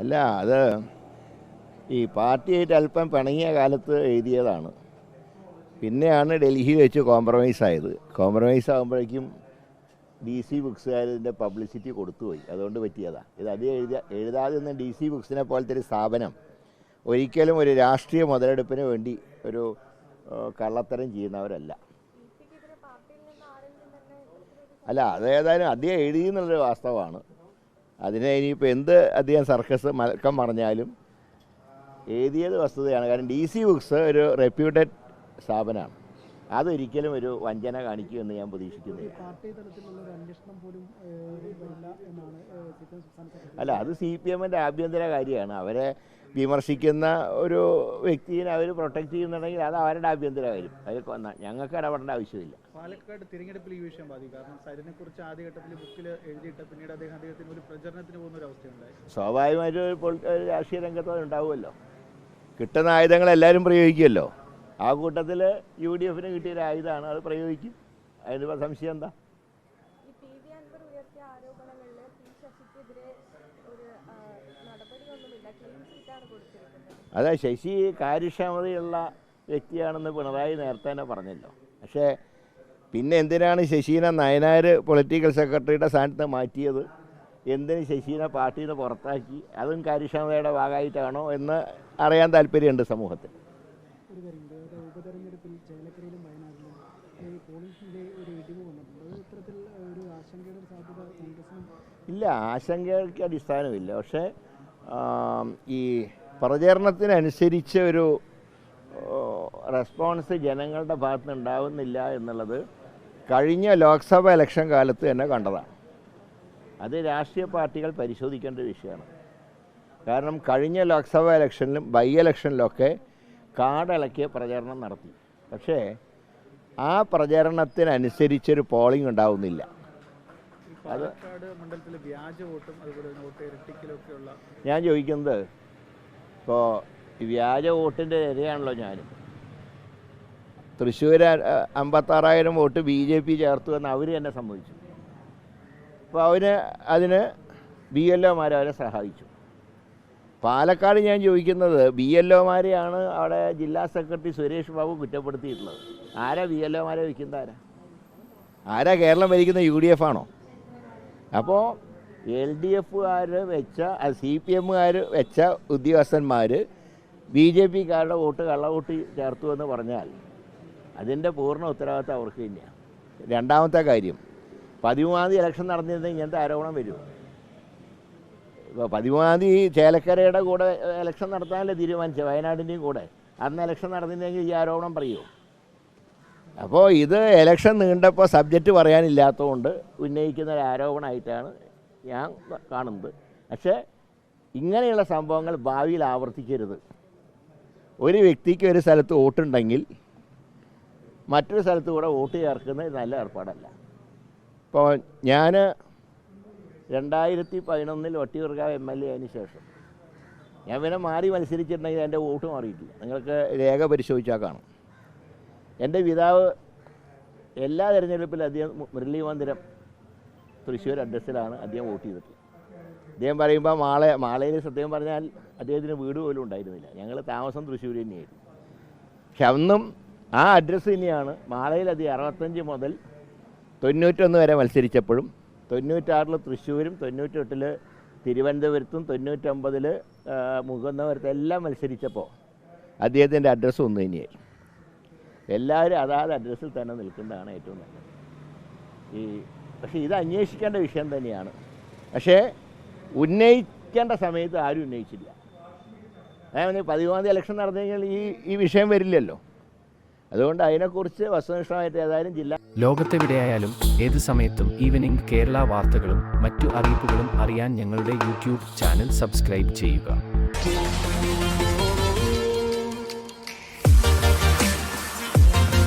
അല്ല അത് ഈ പാർട്ടിയായിട്ട് അല്പം പിണങ്ങിയ കാലത്ത് എഴുതിയതാണ്. പിന്നെയാണ് ഡൽഹിയിൽ വെച്ച് കോംപ്രമൈസ് ആയത്. കോംപ്രമൈസ് ആകുമ്പോഴേക്കും ഡി സി ബുക്സുകാരതിന്റെ പബ്ലിസിറ്റി കൊടുത്തുപോയി. അതുകൊണ്ട് പറ്റിയതാണ് ഇത് അത് എഴുതിയ എഴുതാതെ നിന്ന് ഡി സി ബുക്സിനെ പോലത്തെ ഒരു സ്ഥാപനം ഒരിക്കലും ഒരു രാഷ്ട്രീയ മുതലെടുപ്പിന് വേണ്ടി ഒരു കള്ളത്തരം ചെയ്യുന്നവരല്ല. അല്ല അതേതായാലും അധികം അദ്ദേഹം എഴുതി എന്നുള്ളൊരു വാസ്തവമാണ്. അതിനെ ഇനിയിപ്പോൾ എന്ത് അദ്ദേഹം സർക്കസ് മലക്കം പറഞ്ഞാലും എഴുതിയത് വസ്തുതയാണ്. കാരണം ഡി സി ബുക്സ് ഒരു റെപ്യൂട്ടഡ് സ്ഥാപനമാണ്. അതൊരിക്കലും ഒരു വഞ്ചന കാണിക്കുമെന്ന് ഞാൻ പ്രതീക്ഷിക്കുന്നില്ല. അല്ല അത് സി പി എമ്മിന്റെ ആഭ്യന്തര കാര്യമാണ്. അവരെ വിമർശിക്കുന്ന ഒരു വ്യക്തിയെ അവർ പ്രൊട്ടക്ട് ചെയ്യുന്നുണ്ടെങ്കിൽ അത് അവരുടെ ആഭ്യന്തര കാര്യം. അതിൽ കൊന്ന- ഞങ്ങൾക്ക് ഇടപെടേണ്ട ആവശ്യമില്ല. പാലക്കാട് തിരഞ്ഞെടുപ്പിൽ ഈ വിഷയം ബാധി കാരണം സരിനെ കുറിച്ച് ആദ്യഘട്ടത്തിൽ ബുക്കിൽ എഴുതിയിട്ട് പിന്നീട് അദ്ദേഹം അദ്ദേഹത്തിന് ഒരു പ്രചരണത്തിന് പോകുന്ന ഒരു അവസ്ഥയുണ്ടായി. സ്വാഭാവികമായിട്ടും ഒരു രാഷ്ട്രീയ രംഗത്ത് ഉണ്ടാവുമല്ലോ. കിട്ടുന്ന ആയുധങ്ങൾ എല്ലാവരും പ്രയോഗിക്കുമല്ലോ. ആ കൂട്ടത്തിൽ യു ഡി എഫിന് കിട്ടിയ ഒരു ആയുധമാണ്. അത് പ്രയോഗിക്കും. അതിന് സംശയം എന്താ? അതെ ശശി കാര്യക്ഷമതയുള്ള വ്യക്തിയാണെന്ന് പിണറായി നേരത്തെ തന്നെ പറഞ്ഞല്ലോ. പക്ഷേ പിന്നെ എന്തിനാണ് ശശീനെ നയനാർ പൊളിറ്റിക്കൽ സെക്രട്ടറിയുടെ സ്ഥാനത്ത് മാറ്റിയത്? എന്തിന് ശശീനെ പാർട്ടിയിൽ നിന്ന് പുറത്താക്കി? അതും കാര്യക്ഷമതയുടെ ഭാഗമായിട്ടാണോ എന്ന് അറിയാൻ താല്പര്യമുണ്ട് സമൂഹത്തിൽ. ഒരു കാര്യമുണ്ട് അതായത് ഉപതെരഞ്ഞെടുപ്പിൽ ചേലക്കരയിലും വയനാട്ടിലും ഈ പോളിംഗിന്റെ ഒരു ഇടിവ് വന്നിട്ടുണ്ട്. അത് ഇത്തരത്തിൽ ഒരു ആശങ്കയുടെ സാധ്യത കോൺഗ്രസിനും ഇല്ല ആശങ്കയ്ക്ക് അടിസ്ഥാനമില്ല. പക്ഷേ ഈ പ്രചരണത്തിനനുസരിച്ച് ഒരു റെസ്പോൺസ് ജനങ്ങളുടെ ഭാഗത്ത് ഉണ്ടാവുന്നില്ല എന്നുള്ളത് കഴിഞ്ഞ ലോക്സഭ ഇലക്ഷൻ കാലത്ത് തന്നെ കണ്ടതാണ്. അത് രാഷ്ട്രീയ പാർട്ടികൾ പരിശോധിക്കേണ്ട വിഷയമാണ്. കാരണം കഴിഞ്ഞ ലോക്സഭാ ഇലക്ഷനിലും ബൈ ഇലക്ഷനിലൊക്കെ കാടിളക്കിയ പ്രചരണം നടത്തി. പക്ഷേ ആ പ്രചരണത്തിനനുസരിച്ചൊരു പോളിംഗ് ഉണ്ടാവുന്നില്ല. അത് ഞാൻ ചോദിക്കുന്നത് ഇപ്പോൾ വ്യാജ വോട്ടിന്റെ ഇരയാണല്ലോ ഞാനും. തൃശ്ശൂർ അമ്പത്താറായിരം വോട്ട് ബി ജെ പി ചേർത്തു എന്ന് അവർ തന്നെ സംഭവിച്ചു അപ്പോൾ അവന് അതിന് ബി എൽ ഒമാർ അവരെ സഹായിച്ചു. പാലക്കാട് ഞാൻ ചോദിക്കുന്നത് ബി എൽ ഒമാരെയാണ് അവിടെ ജില്ലാ സെക്രട്ടറി സുരേഷ് ബാബു കുറ്റപ്പെടുത്തിയിട്ടുള്ളത്. ആരാ ബി എൽ ഒമാരെ വയ്ക്കുന്നത് ആരാ? ആരാ കേരളം ഭരിക്കുന്ന യു ഡി എഫ് ആണോ? അപ്പോൾ എൽ ഡി എഫുകാർ വെച്ച സി പി എമ്മുകാർ വെച്ച ഉദ്യോഗസ്ഥന്മാർ ബി ജെ പിക്കാരുടെ വോട്ട് കള്ളവോട്ട് ചേർത്തു എന്ന് പറഞ്ഞാൽ അതിന്റെ പൂർണ ഉത്തരവാദിത്തം അവർക്ക് തന്നെയാണ്. രണ്ടാമത്തെ കാര്യം പതിമൂന്നാം തീയതി ഇലക്ഷൻ നടന്നിരുന്നെങ്കിൽ ഇങ്ങനത്തെ ആരോപണം വരും തീയതി ചേലക്കരയുടെ കൂടെ ഇലക്ഷൻ നടത്താനല്ലേ തീരുമാനിച്ചത്? വയനാടിന്റെയും കൂടെ. അന്ന് ഇലക്ഷൻ നടന്നില്ലെങ്കിൽ ഈ ആരോപണം പറയുമോ അപ്പോൾ ഇത് ഇലക്ഷൻ നീണ്ടപ്പോൾ സബ്ജക്റ്റ് പറയാനില്ലാത്തതുകൊണ്ട് ഉന്നയിക്കുന്ന ഒരു ആരോപണമായിട്ടാണ് ഞാൻ കാണുന്നത്. പക്ഷേ ഇങ്ങനെയുള്ള സംഭവങ്ങൾ ഭാവിയിൽ ആവർത്തിക്കരുത്. ഒരു വ്യക്തിക്ക് ഒരു സ്ഥലത്ത് വോട്ടുണ്ടെങ്കിൽ മറ്റൊരു സ്ഥലത്ത് കൂടെ വോട്ട് ചേർക്കുന്നത് നല്ല ഏർപ്പാടല്ല. ഇപ്പോൾ ഞാൻ രണ്ടായിരത്തി പതിനൊന്നിൽ വട്ടിയൂർക്കാവ് എം എൽ എ ആയതിനു ശേഷം. ഞാൻ പിന്നെ മാറി മത്സരിച്ചിട്ടുണ്ടെങ്കിൽ എന്റെ വോട്ട് മാറിയിട്ടില്ല. നിങ്ങൾക്ക് രേഖ പരിശോധിച്ചാൽ കാണും. എന്റെ പിതാവ് എല്ലാ തിരഞ്ഞെടുപ്പിലും അദ്ദേഹം മുരളി മന്ദിരം തൃശ്ശൂർ അഡ്രസ്സിലാണ് അദ്ദേഹം വോട്ട് ചെയ്തിട്ടുള്ളത്. അദ്ദേഹം പറയുമ്പോൾ മാളെ മാളയിൽ സത്യം പറഞ്ഞാൽ അദ്ദേഹത്തിന് വീട് പോലും ഉണ്ടായിരുന്നില്ല. ഞങ്ങൾ താമസം തൃശ്ശൂർ തന്നെയായിരുന്നു. പക്ഷെ അന്നും ആ അഡ്രസ്സ് തന്നെയാണ് മാളയിൽ അദ്ദേഹം അറുപത്തഞ്ച് മുതൽ തൊണ്ണൂറ്റൊന്ന് വരെ മത്സരിച്ചപ്പോഴും തൊണ്ണൂറ്റാറിൽ തൃശ്ശൂരും തൊണ്ണൂറ്റെട്ടിൽ തിരുവനന്തപുരത്തും തൊണ്ണൂറ്റൊമ്പതിൽ മുഖന്നപുരത്തും എല്ലാം മത്സരിച്ചപ്പോൾ അദ്ദേഹത്തിന്റെ അഡ്രസ്സ് ഒന്ന് തന്നെയായി എല്ലാവരും അതാത് അഡ്രസ്സിൽ തന്നെ നിൽക്കുന്നതാണ് ഏറ്റവും നല്ലത്. ഈ പക്ഷേ ഇത് അന്വേഷിക്കേണ്ട വിഷയം തന്നെയാണ്. പക്ഷേ ഉന്നയിക്കേണ്ട സമയത്ത് ആരും ഉന്നയിച്ചില്ല. അതായത് പതിമൂന്നാം തീയതി ഇലക്ഷൻ നടന്നു കഴിഞ്ഞാൽ ഈ ഈ വിഷയം വരില്ലല്ലോ. അതുകൊണ്ട് അതിനെക്കുറിച്ച് വസ്തുനിഷ്ഠമായിട്ട് ഏതായാലും ജില്ല ലോകത്തെവിടെയായാലും ഏത് സമയത്തും ഈവനിംഗ് കേരള വാർത്തകളും മറ്റു അറിയിപ്പുകളും അറിയാൻ ഞങ്ങളുടെ യൂട്യൂബ് ചാനൽ സബ്സ്ക്രൈബ് ചെയ്യുക.